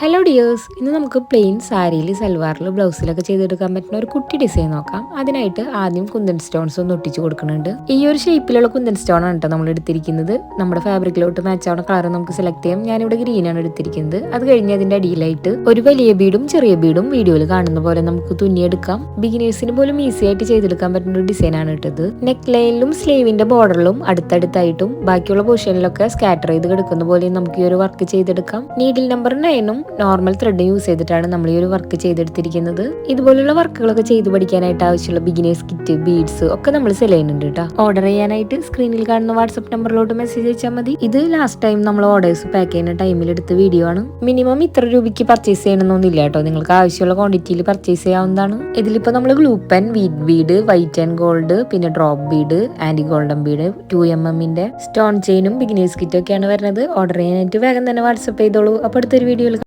Hello dears ഇന്ന് നമുക്ക് plain സാരിയിൽ സൽവാറിൽ ബ്ലൗസിലൊക്കെ ചെയ്തെടുക്കാൻ പറ്റുന്ന ഒരു കുട്ടി ഡിസൈൻ നോക്കാം. അതിനായിട്ട് ആദ്യം കുന്തൻ സ്റ്റോൺസ് ഒന്ന് ഒട്ടിച്ച് കൊടുക്കുന്നുണ്ട്. ഈ ഒരു ഷേപ്പിലുള്ള കുന്തൻ സ്റ്റോൺ ആണ് കേട്ടോ നമ്മൾ എടുത്തിരിക്കുന്നത്. നമ്മുടെ ഫാബ്രിക്കിലോട്ട് മാച്ച് ആവുന്ന കളർ നമുക്ക് സെലക്ട് ചെയ്യാം. ഞാനിവിടെ ആണ് എടുത്തിരിക്കുന്നത്. അത് കഴിഞ്ഞ് അതിന്റെ അടിയിലായിട്ട് ഒരു വലിയ ബീഡും ചെറിയ ബീഡും വീഡിയോയിൽ കാണുന്ന പോലെ നമുക്ക് തുന്നിയെടുക്കാം. ബിഗിനേഴ്സിന് പോലും ഈസി ആയിട്ട് ചെയ്തെടുക്കാൻ പറ്റുന്ന ഒരു ഡിസൈൻ ആണ് ഇട്ടത് നെക്ക് ലൈനിലും സ്ലീവിന്റെ ബോർഡറിലും അടുത്തടുത്തായിട്ടും ബാക്കിയുള്ള പോർഷനിലൊക്കെ സ്കാറ്റർ ചെയ്ത് കിടക്കുന്ന പോലെ നമുക്ക് ഈ ഒരു വർക്ക് ചെയ്തെടുക്കാം. നീഡിൽ നമ്പർ നയനും നോർമൽ ത്രെഡ് യൂസ് ചെയ്തിട്ടാണ് നമ്മൾ ഈ ഒരു വർക്ക് ചെയ്തെടുത്തിരിക്കുന്നത്. ഇതുപോലുള്ള വർക്കുകളൊക്കെ ചെയ്ത് പഠിക്കാനായിട്ട് ആവശ്യമുള്ള ബിഗിനേഴ്സ് കിറ്റ് ബീഡ്സ് ഒക്കെ നമ്മൾ സെൽ ചെയ്യുന്നുണ്ട് കേട്ടോ ഓർഡർ ചെയ്യാനായിട്ട് സ്ക്രീനിൽ കാണുന്ന വാട്സ്ആപ്പ് നമ്പറിലോട്ട് മെസ്സേജ് അയച്ചാൽ മതി. ഇത് ലാസ്റ്റ് ടൈം നമ്മൾ ഓർഡേഴ്സ് പാക്ക് ചെയ്യുന്ന ടൈമിൽ എടുത്ത വീഡിയോ ആണ്. മിനിമം ഇത്ര രൂപയ്ക്ക് പർച്ചേസ് ചെയ്യണമെന്നൊന്നുമില്ല കേട്ടോ നിങ്ങൾക്ക് ആവശ്യമുള്ള ക്വാണ്ടിറ്റിയിൽ പർച്ചേസ് ചെയ്യാവുന്നതാണ്. ഇതിലിപ്പോൾ നമ്മൾ glue pen wheat bead white and gold പിന്നെ ഡ്രോപ്പ് ബീഡ് ആന്റി ഗോൾഡൻ ബീഡ് ടു എം എമ്മിന്റെ സ്റ്റോൺ ചെയിനും ബിഗിനേഴ്സ് കിറ്റും ഒക്കെയാണ് വരുന്നത്. ഓർഡർ ചെയ്യാനായിട്ട് വേഗം തന്നെ വാട്സപ്പ് ചെയ്തോളൂ. അപ്പോൾ അടുത്തൊരു വീഡിയോയിൽ